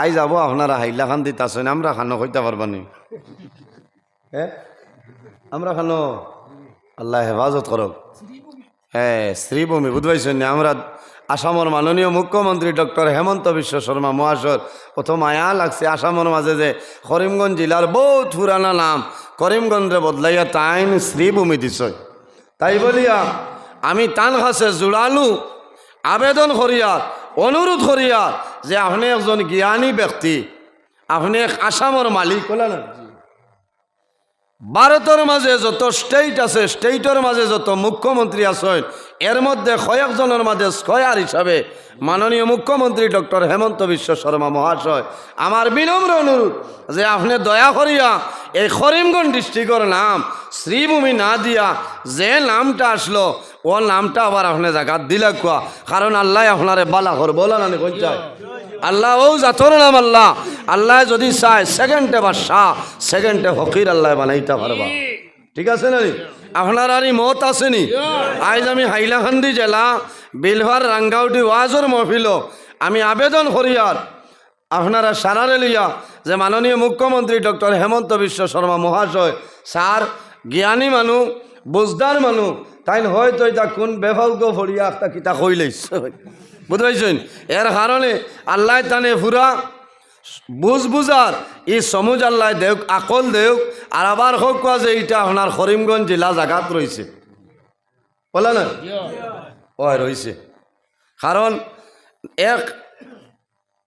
I যাব, আপনারা হাইলা খান দিতে আসেন আমরা খানো হইতে পারবানি হ্যাঁ আমরা খানো? আল্লাহ হেফাজত করক হ্যাঁ শ্রীভূমি বুঝবাইছেন না? আমরা আসামের মাননীয় মুখ্যমন্ত্রী ডক্টর হেমন্ত বিশ্ব শর্মা মহাশয়। প্রথম আয়া লাগছে আসামের মাঝে যে করিমগঞ্জ জেলার বহুত পুরানা নাম করিমগঞ্জে বদলাইয়া তাইন শ্রীভূমি দিছয় তাই বলিয়া, আমি তান কাছে জোড়ালু আবেদন করিয়া অনুরোধ করিয়া যে আপনি একজন জ্ঞানী ব্যক্তি, আপনি এক আসামর মালিক হলেন ভারতের মাঝে যত স্টেট আছে স্টেটের মাঝে যত মুখ্যমন্ত্রী আছেন এর মধ্যে কয়েকজনের মাঝে স্কয়ার হিসাবে মাননীয় মুখ্যমন্ত্রী ডক্টর হেমন্ত বিশ্ব শর্মা মহাশয়। আমার বিনম্র অনুরোধ যে আপনি দয়া করিয়া এই করিমগঞ্জ ডিস্ট্রিক্টর নাম, শ্রীভূমি না দিয়া যে নামটা আসলো, ও নামটা আবার আপনি জায়গাত দিলে কোয়া। কারণ আল্লাহ আপনারে বালা কর বলা না কই চায় আল্লাহ ও জাতর নাম আল্লাহ। আল্লাহ যদি চায় সেকেন্ডে বা শাহ সেকেন্ডে ফকির আল্লাহ বানাইতে পারবা। ঠিক আছে নি? আপনার আর মত আসেনি। আজ আমি হাইলাকান্দি জেলা বিলভার রাঙ্গাউটি ওয়াজর মহফিল আমি আবেদন করিয়ার আপনারা সারারে লিয়া যে মাননীয় মুখ্যমন্ত্রী ডক্টর হেমন্ত বিশ্ব শর্মা মহাশয় স্যার জ্ঞানী মানুষ বুজদার মানুষ তাই হয়তো এটা কোন বেফাউকে ফরিয়া একটা কিতা কই লাইছে বুঝতে এর কারণে আল্লাহ তানে ফুরা বুঝ বুঝার ই সমুজ আল্লাহ দেওক আকল দেওক আর আবার হোক কোয়া যে এইটা আপনার করিমগঞ্জ জেলা জাগাত রয়েছে বলে না ও রয়েছে কারণ এক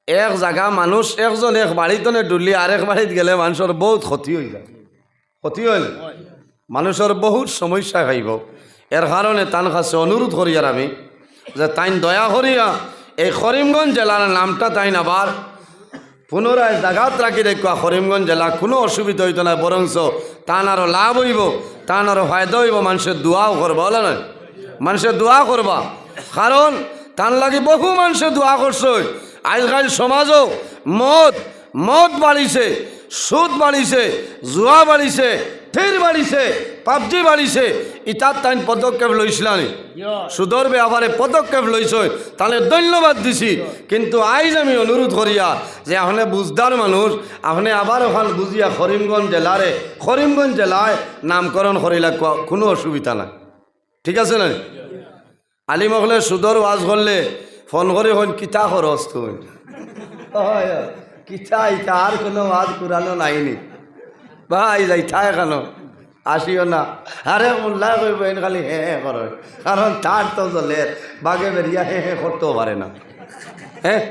এক জায়গা মানুষ, একজন এক বাড়িতনে ডুলি আর এক বাড়িত গেলে মানুষের বহুত ক্ষতি হয়ে যায়। ক্ষতি হইল মানুষের বহুত সমস্যা খাইব এর কারণে তান কাছে অনুরোধ করি আর আমি যে তাইন দয়া করিয়া এই করিমগঞ্জ জেলার নামটা তাইন আবার পুনরায় জাগাত রাখি দেখুয়া করিমগঞ্জ জেলা কোনো অসুবিধা হইতো না বরঞ্চ তান আরও লাভ হইব, তান আরও ফায়দা হইব মানুষের দোয়াও করবা বলে না মানুষের দোয়া করবা কারণ তান লাগি বহু মানুষের দোয়া করছে আজকাল সমাজও মদ মদ বাড়িছে সুদ বাড়িছে জুয়া বাড়িছে ফের বাড়িছে পাবজি বাড়িছে। ইতার তাইন পদক্ষেপ লইছিলানি সুদর ব্যাপারে পদক্ষেপ লইছ তাহলে ধন্যবাদ দিছি। কিন্তু আইজ আমি অনুরোধ করিয়া যে আপনি বুঝদার মানুষ আপনি আবার ওখান বুঝিয়া করিমগঞ্জ জেলারে করিমগঞ্জ জেলায় নামকরণ করিলা কোনো অসুবিধা নাই। ঠিক আছে না আলী মহলে সুদর ওয়াজ করলে ফোন করে হন কিতা খরচ তুই? হয়, কিতা ইতা আর কোনো ওয়াজ কুরানো নাইনি ভাই যাই থায় কেন আসিও না। আরে মোল্লা কইব এন খালি হে হে কর। কারণ তার তো জলের বাগে বেরিয়া হে হে করতেও পারে না। হ্যাঁ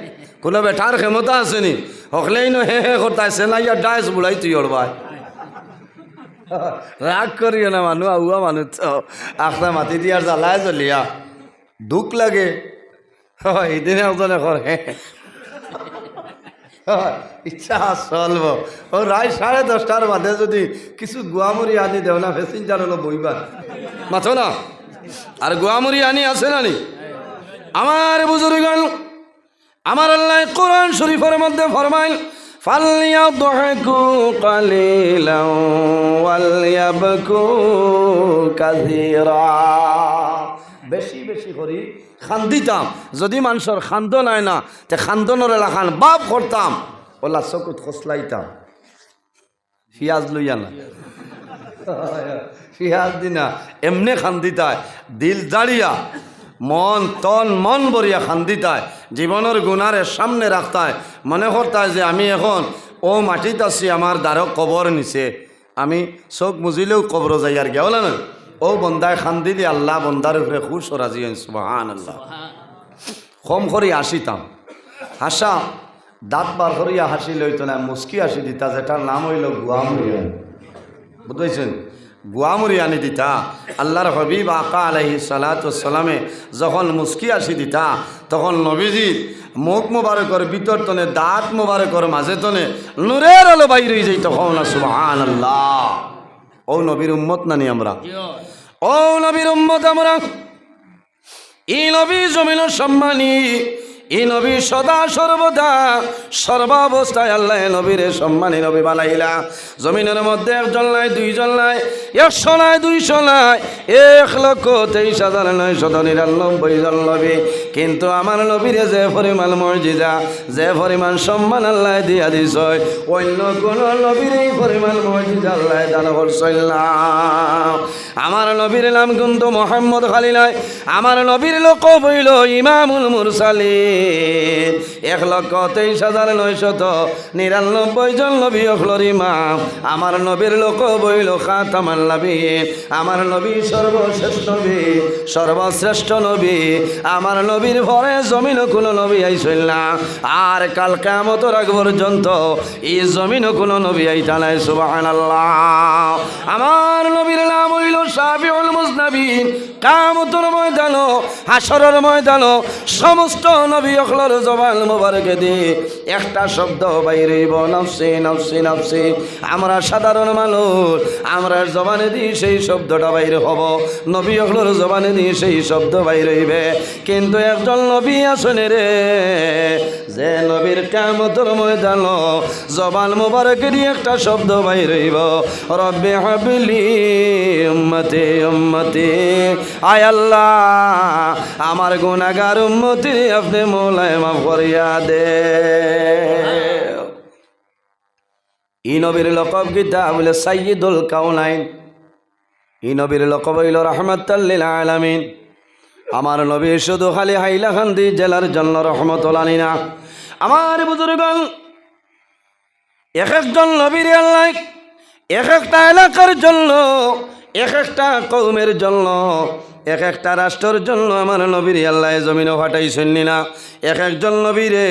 কোনো বেটার ক্ষমতা আসেনি হকলেই নো হে হে করতে আসে না ইয়া ডাইস বুড়াই তুই ওরবাই রাগ করিও না মানুষ আউয়া মানুষ তো। আখটা মাতি দিয়ার জ্বালায় জ্বলিয়া। দুঃখ লাগে। হয় এদিনে হে। হয়, ইচ্ছা চলব ও রায় সাড়ে দশটার বাদে যদি কিছু গুয়ামুড়ি আনি দেও না প্যাসেঞ্জার হলো বইবার মাথো না আর গুয়ামুড়ি আনি আছে না নি আমার বুজুর্গান আমার আল্লাহ কোরআন শরীফের মধ্যে ফরমাইল فَلْيَضْحَكُوا قَلِيلًا وَلْيَبْكُوا كَثِيرًا বেশি বেশি করি খান্দিতাম। যদি মানুষের খান্দ নাই না, তে খান্দনের এলাকান বাপ করতাম ওলা চকুত খসলাইতাম পিঁয়াজ লইয়া না পিঁয়াজ দিনা এমনি খান্দিতায় দিল দাঁড়িয়া মন তন মন বরিয়া খান্দিতায় জীবনের গুণারে সামনে রাখতায় মনে করতায় যে আমি এখন ও মাটিত আছি আমার দ্বারক কবর নিছে আমি চোখ মুজিলেও কবর যাই আর গেল না। ও বন্দায় খান্দিলি আল্লাহ বন্দার উপরে খুশ ও রাজি সুবাহান আল্লাহ কম করি আসিতাম। হাসা দাঁত বার করিয়া হাসি লইত না মুস্কি হাসি দিতা যেটার নাম হইল গুয়ামুরিয়া বুঝতেছেন গুয়ামুরি আনি দিতা। আল্লাহর হবিব আকা আলহি সালাতামে যখন মুস্কি আসি দিতা তখন নবীজির মুখ মুবারকর ভিতর তনে দাঁত মুবারকর মাঝে তনে নূরের আলো বাইরে যাই তখন সুবহান আল্লাহ ও নবীর উম্মত নানি আমরা? ও নবীর উম্মত আমরা। এই নবী জমিন সম্মানী। ই নবী সদা সর্বদা, সর্বাবস্থায় আল্লাহ নবীরে সম্মানী নবী বানাইলা। জমিনের মধ্যে একজন নাই, দুইজন নাই, একশো নাই, দুইশো নাই, এক লক্ষ তেইশ হাজার নয় শত নিরানব্বই জন নবী। কিন্তু আমার নবীরে যে পরিমাণ মর্যাদা যে পরিমাণ সম্মান আল্লাহ দিয়া দিছ অন্য কোন নবীর এই পরিমাণ মর্যাদা আল্লাহ দান করছিল না। আমার নবীর নাম কিন্তু মোহাম্মদ খালি নয় আমার নবীর লোক বইল ইমামুল মুরসালিন। এক লক্ষ তেইশ হাজার নয়শত নিরানব্বই জন নবী অখলর ইমাম আমার নবীর লোক বইল খাতামান নবী। আমার নবী সর্বশ্রেষ্ঠ নবী সর্বশ্রেষ্ঠ নবী। আমার নবীর ভরে জমিন কোনো নবী আইসইল না। আর কাল কামতর আগ পর্যন্ত এই জমিন কোনো নবী আইতা নাই সুবাহান আমার নবীর নাম হইল সাবিউল মুজনাবিন। কামতর ময়দান হাসরের ময়দান সমস্ত নবী অখলর জবান মোবারকে দি। একটা শব্দ বাইরেব নফসি নফসি নফসি। আমরা সাধারণ মানুষ, আমরা জবানে দিই সেই শব্দটা বাইরে হব। নবী অখলার জবানে দিই সেই শব্দ বাইরে হইবে। কিন্তু একজন নবী আসনে রে যে নবীর কামতর ময়দান জবান মোবারকে দিয়ে একটা শব্দ বাইরে হইব রব্বে হাবিলি উম্মতে উম্মতে। আয় আল্লাহ, আমার গুনাগার উম্মতি আপনি মোলায় মাফ করিয়া দে। ই নবীর লকব গীতা বলে সাইয়দুল কাউনাইন ই নবীর লকব হইল রহমতাল্লিল আলামিন। আমার নবী শুধু খালি হাইলাকান্দি জেলার জন্য রহমতুল্লানি না। আমার বুজুর্গন এক একজন নবীর এক একটা এলাকার জন্য এক একটা কৌমের জন্য এক একটা রাষ্ট্রের জন্য আমার নবীর আল্লাহ জমিনও ফাটাইছেন না এক একজন নবীরে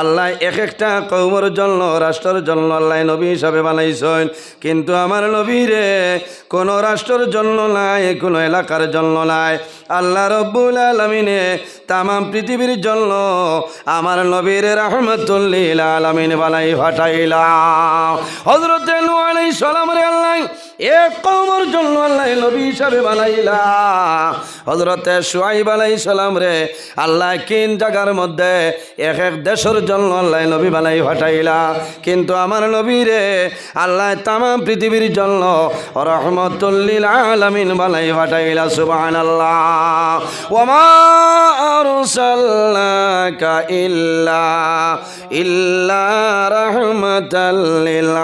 আল্লাহ এক একটা কৌমর জন্য, রাষ্ট্রের জন্য আল্লাহ নবী হিসাবে বানাইছেন। কিন্তু আমার নবীরে কোনো রাষ্ট্রের জন্য নাই, কোনো এলাকার জন্য নাই। আল্লাহ রব্বুল আলমিনে তামাম পৃথিবীর জন্য আমার নবীর রহমতুল্লিল আলমিন বানাই ফাটাইলা হজরত সালাম রে আল্লাহ, এক কৌমর জন্য আল্লাহ নবী হিসাবে বানাইলা হজরতে সুয়াইব আলাই সালাম রে, আল্লাহ কিন জায়গার মধ্যে এক এক দেশের জন্য আল্লাহ নবী বানাই ফাটাইলা কিন্তু আমার নবী রে, আল্লাহ তামাম পৃথিবীর জন্য রহমতুল্লিল আলমিন বানাই ফাটাইলা সুবান আল্লাহ ওমা ইল্লা ইল্লা রহমতাল্লিল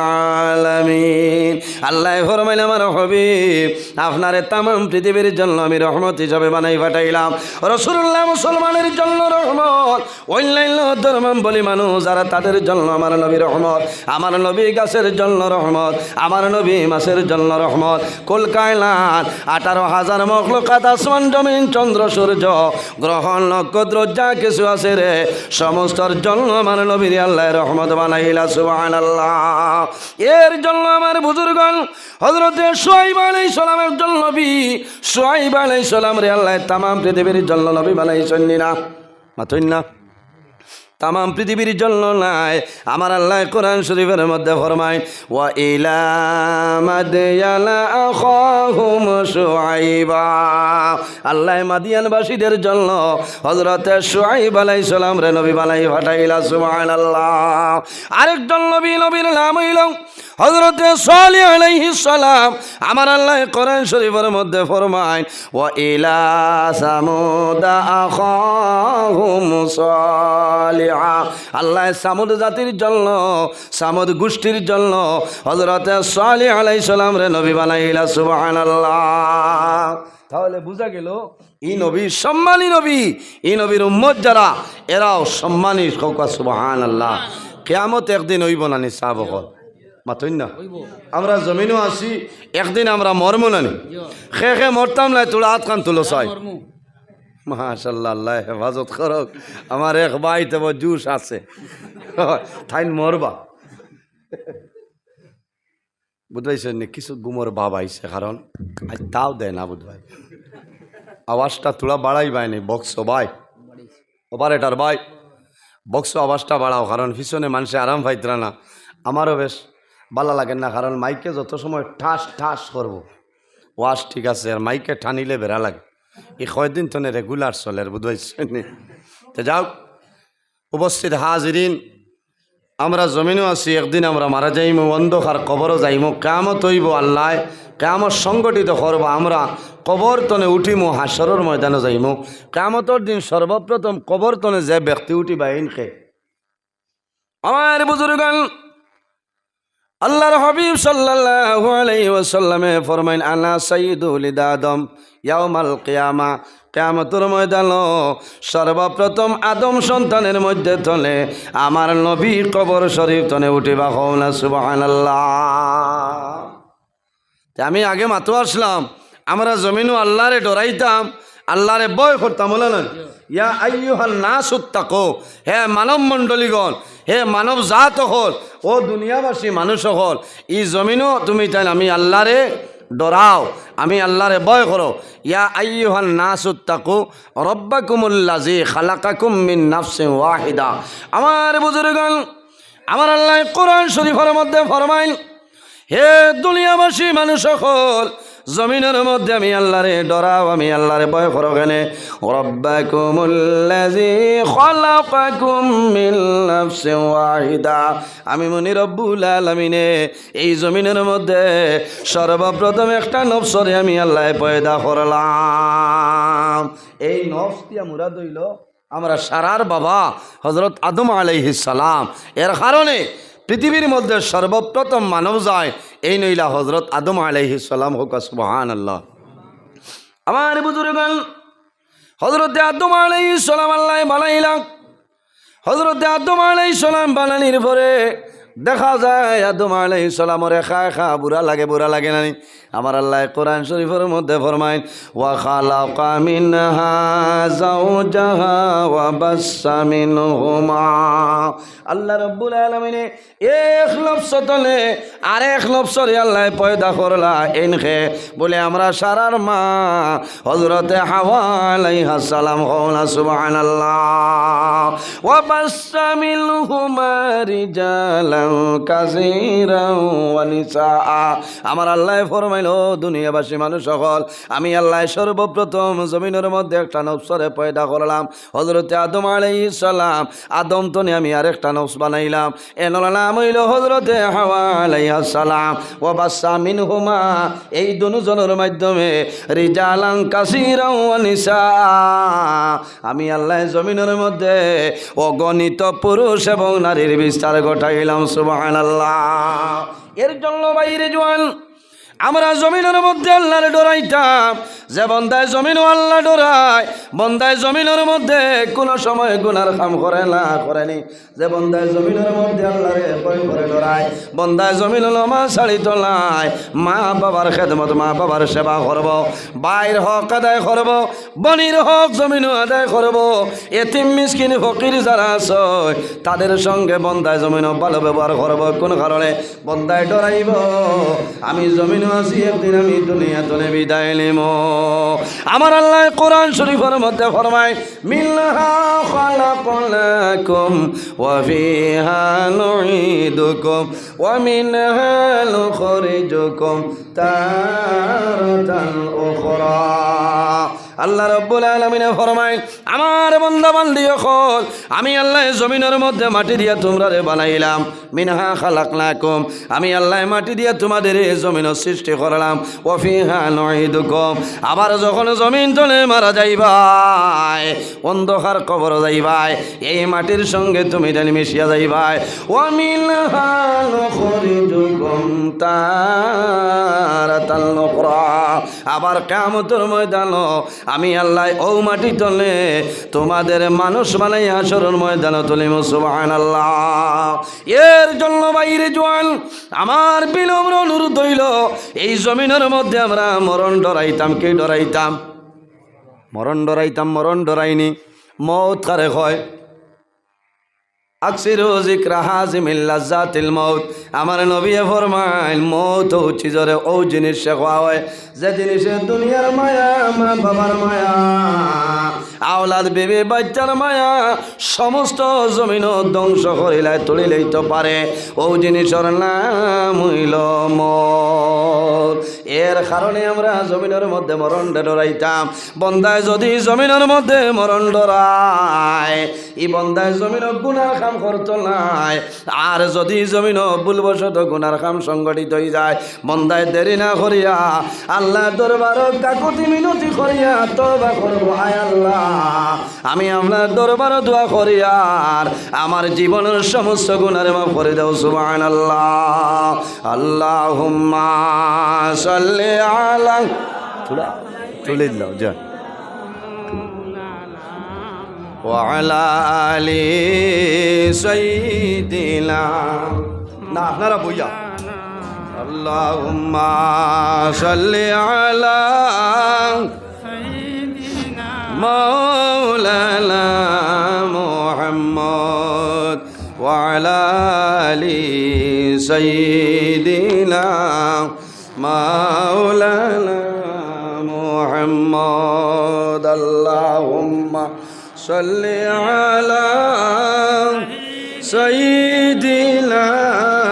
আলামিন। আল্লাহ ফরমাইল, আমার হবিব, আপনারে তামাম পৃথিবীর জন্য আমি রহমত হিসাবে বানাই পাঠাইলাম রসুল্লাহ মুসলমানের জন্য রহমত। অন্যান্য ধর্ম বলি মানুষ যারা তাদের জন্য আমার নবী রহমত, আমার নবী গাছের জন্য রহমত, আমার নবী মাসের জন্য রহমত। কলকায়লান আঠারো হাজার মখলকাত আসমান, জমিন, চন্দ্র, সূর্য, গ্রহ, নক্ষত্র, যা কিছু আছে রে, সমস্তর জন্য আমার নবীর আল্লাহ রহমত বানাইলা সুবাহ আল্লাহ এর জন্য আমার বুজুর্গন হজরতে সোয়াইব আলাই সালামের জন্য নবী সোয়াইব আলাই সালাম রে আল্লাহ তামাম পৃথিবীর জন্য নবী বানাইছেন না? মাথুন না? তামাম পৃথিবীর জন্য নাই। আমার আল্লাহ কোরআন শরীফের মধ্যে আখাহুম শুআইবা। আল্লাহ মাদিয়ানবাসীদের জন্য হযরত শুআইব আলাইহিস সালাম রে নবী বানাই পাঠাইলা সুবহানাল্লাহ। আরেকজন নবী, নবীর নাম হইল হজরত সালি সালাম। আমার আল্লাহ কোরআন শরীফের মধ্যে ফরমায়, ওয়া ইলা সামুদা আখাহুম আল্লাহ সামুদ জাতির জন্য সামুদ গোষ্ঠীর জন্য হজরত সালি আলাইহিস সালাম রে নবী বানাইলা সুবহানাল্লাহ। তাহলে বোঝা গেল ই নবী সম্মানী নবী ই নবীর উম্মত যারা এরাও সম্মানী কৌকা সুবহান আল্লাহ কেয়ামত একদিন হইব না নি সাহাবকল মাতইন না? আমরা জমিনও আছি একদিন আমরা মরম নানি খে খে মরতাম নাই তোলা হাত খান তুলো চাই মাশাল্লাহ হেফাজত করক। আমার এক ভাই তো জুস আছে। থাইন মরবা। বুঝাইছেন নি, কিছু গুমর বাপ আইছে, কারণ আজ তাও দেয় না বুধবাই আওয়াজটা তোলা বাড়াই বাইনি বক্স ভাই। অপারেটার ভাই, বক্স আওয়াজটা বাড়াও, কারণ পিছনে মানুষে আরাম পাইতরা না। আমারও বেশ ভালো লাগে না, কারণ মাইকে যত সময় ঠাস ঠাস করব ওয়াশ ঠিক আছে, আর মাইকে ঠানিলে বেড়া লাগে। এই কয়দিন তো রেগুলার চলে আর তো যাও উপস্থিত হাজিরিন, আমরা জমিনও আছি, একদিন আমরা মারা যাইমু, অন্ধকার কবরও যাইমু, কামত হইব আল্লাহ, কামত সংগঠিত করব আমরা, কবর তনে উঠিমু, হাসরের ময়দানে যাইমু, কামতর দিন সর্বপ্রথম কবর তনে যে ব্যক্তি উঠিবা, ইনকে। আমার বুজুর্গান আল্লাহর হাবিব সাল্লাল্লাহু আলাইহি ওয়াসাল্লামে ফরমাইন, আনা সাইয়্যিদুল আদম ইয়াউমাল কিয়ামা। কিয়ামতের ময়দান সর্বপ্রথম আদম সন্তানের মধ্যে তলে আমার নবী কবর শরীফ তনে উঠিবা হও না সুবহানাল্লাহ আমি আগে মাতো আসলাম আমরা জমিনও আল্লাহরে ডরাইতাম আল্লাহরে বয় করতাম বলে না ইয়া আইয়ুহান নাস উত্তাকো হে মানব মণ্ডলীগণ, হে মানব জাত হল, ও দুনিয়াবাসী মানুষ হল ই জমিনও তুমি তাই আমি আল্লাহরে ডরাও, আমি আল্লাহরে বয় করো। ইয়া আইয়ুহান নাস উত্তাকো রব্বাকুমুল্লাজি খালাকাকুম মিন নাফসিন ওয়াহিদা। আমার বুজুর্গণ, আমার আল্লাহ কোরআন শরীফের মধ্যে ফরমাইন হে দুনিয়াবাসী মানুষ সকল, জমিনের মধ্যে আমি আল্লাহরে ডরাও, আমি আল্লাহরে ভয় করো কেনে। আমি মনি রব্বুল আলামিনে, এই জমিনের মধ্যে সর্বপ্রথম একটা নফসরে আমি আল্লাহ পয়দা করলাম। এই নফস দিয়া মুরাদ হইল, আমরা সারার বাবা হজরত আদম আলাইহিস সালাম। এর কারণে পৃথিবীর মধ্যে সর্বপ্রথম মানব যায় এই নইলা হজরত আদম আলাইহিস সালাম হোক সুবহান আল্লাহ আমার বুজুর্গান, হজরত আদম আলাইহিস সালাম আল্লাহ বানাইলাম। হজরত আদম আলাইহিস সালাম বানানির পরে দেখা যায় আদম আলাইহিস সালামর একা একা বুড়া লাগে বুড়া লাগে নানি আমার আল্লাহ কোরআন শরীফের মধ্যে ফরমাইন ওয়া খালা মিনহুমা। আল্লাহ রাব্বুল আলামিনে এক লফস তলে আর এক লফসরে আল্লাহ পয়দা করলা এনখে। বলে, আমরা সারার মা, হযরতে হাওয়া আলাইহা সালাম হওলা সুবহানাল্লাহ। ওয়া বাসসা মিনহুমা রিজালান কাসীরান ওয়া নিসা আমার আল্লাহ ফরমাইল দুনিয়াবাসী মানুষ সকল, আমি আল্লাহ সর্বপ্রথম জমিনের মধ্যে একটা নফসরে পয়দা করলাম। হজরতে আদম আলাই সালাম, আদম তনে আমি আরেকটা নফস বানাইলাম। এনর নাম হইল হজরতে হাওয়া আলাইহিস সালাম ও বাসা মিনহুমা। এই দুজনের মাধ্যমে রিজালাং কাসীরা ওয়া নিসা। আমি আল্লাহ জমিনের মধ্যে অগণিত পুরুষ এবং নারীর বিস্তার ঘটাইলাম, সুবহানাল্লাহ। এর জন্য বাইরে জোয়ান আমরা জমিনের মধ্যে আল্লাহরে ডরাইতাম যে বন্দায় জমিন আল্লাহ ডরায়, বন্দায় জমিনের মধ্যে কোনো সময় গুনার কাম করে না, করেনি। যে বন্দায় জমিনের মধ্যে আল্লাহরে ভয় করে ডরায়, বন্দায় জমিন হলো মা শাড়ি তোলায়, মা বাবার খেদমত, মা বাবার সেবা করব, বাইর হক আদায় করব, বনির হক জমিন আদায় করব, এতিম, মিসকিন, ফকির যারা আছে, তাদের সঙ্গে বন্দায় জমিন ভালো ব্যবহার করব। কোন কারণে? বন্দায় ডরাইব, আমি জমিন আছি, একদিন আমি দুনিয়া তলে বিদায় নিম। আমার আল্লাহ কোরআন শরীফের মধ্যে ফরমায় মিল্লাহা খালাকনাকুম ওয়া ফিহা নুঈদুকুম ওয়া উখরা। আল্লাহ রব্বুল আলমিনে ফরমায়, আমার বন্ধা বান্ধি হল আমি আল্লাহ জমিনের মধ্যে মাটি দিয়া তোমরা রে বানাইলাম। মিনহা লাকুম আমি আল্লাহ মাটি দিয়া তোমাদের এই জমিন সৃষ্টি করলাম। ওফিহা নহিদুকুম আবার যখন জমিন তলে মারা যাইবাই অন্ধকার কবর যাইবাই এই মাটির সঙ্গে তুমি জানি মিশিয়া যাইবাই ও মিনহা নখরিজুকুম তারাতাল আবার কামতর ময়দান আমি আল্লাহ ও মাটি তলে তোমাদের মানুষ বানাই আসরণ ময়দান তুলি মুসুবান আল্লাহ এর জন্য বাইরে জোয়ান, আমার বিনম্র অনুরোধ হইল, এই জমিনের মধ্যে আমরা মরণ ডরাইতাম, কে ডরাইতাম? মরণ ডরাইতাম, মরণ ডরাইনি, মত কারে হয়? মাউত। আমার নবী ফরমাইল মৌত হচ্ছে জরে ও জিনিস শেখা হয় যে জিনিসের দুনিয়ার মায়া মা বাবার মায়া, আওলাদ বেবি বাচ্চার মায়া, সমস্ত জমিন ধ্বংস করিলাই, তুলিলেই তো পারে। ও জিনিসের নাম হইল মত এর কারণে আমরা জমিনের মধ্যে মরণ ডরাইতাম। বন্দায় যদি জমিনের মধ্যে মরণ ডরায় ই বন্দায় জমিন গুনার কাম করত নাই। আর যদি জমিন ভুলবশত গুনার কাম সংগঠিত হয়ে যায় বন্দায় দেরি না করিয়া আল্লাহ দরবার কাকুতি মিনতি করিয়া তবা করব। আয় আল্লাহ, আমি আপনার দরবার দোয়া করি আর আমার জীবনের সমস্ত গুণারে মা করে দাও সুবান আল্লাহ আল্লাহ সাল্লে আলা তুলে দিলাম যা وعلى آل سيدنا. نعم، نعم نحن ربويا اللهم صل على سيدنا مولانا محمد وعلى آل سيدنا مولانا محمد. اللهم صل على سيدنا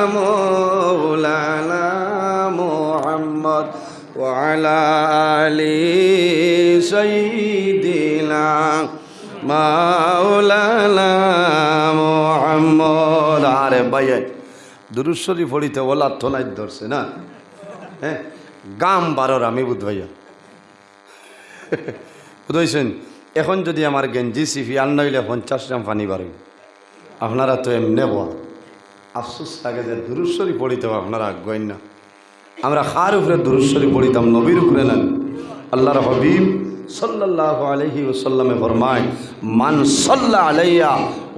مولانا محمد وعلى آل سيدنا মাওলানা মোহাম্মদ আরে ভাইয়া দুরুশ্বরী ফড়িতে ওলা থোনাই ধরছে না হ্যাঁ গাম বারোর আমি বুধ ভাইয়া বুঝেছেন এখন যদি আমার গেঞ্জি সিফি আর নইলে পঞ্চাশ গ্রাম পানি বাড়ি আপনারা তো এমনে বল আফসোস লাগে যে দুরুশ্বরী পড়িতেও আপনারা আগ্রহীন না। আমরা খার উপরে দুরুশ্বরী পড়িতাম, নবীর উপরে নেন আল্লাহর হবিব সাল্লাহ আলহি ওসাল্লামে ফরমায়, মান সাল্লা আলাইয়া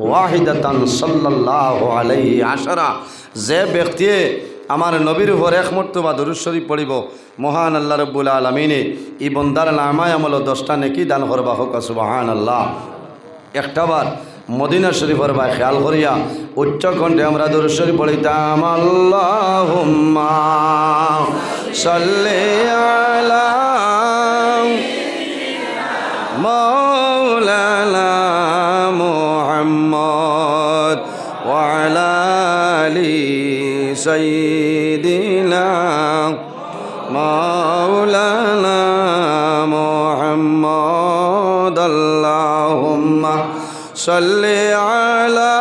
ওয়াহিদাতান সাল্লাহ আলাইহি আশারা যে ব্যক্তি আমার নবীর উপর একমূর্ত বা দুরুশ্বরী পড়িব। মহান আল্লাহ রব্বুল আলমিনে ই বন্দার নামায় আমল দশটা নেকি দান করবা হোক সুবাহান আল্লাহ একটাবার মদিনা শরীফর বা খেয়াল করিয়া উচ্চকণ্ঠে আমরা দুরুশ্বরী পড়িতাম আল্লাহ সাল্লে আলা মোহাম্মদ وعلى آل سيدنا مولانا محمد اللهم صل على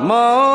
مولانا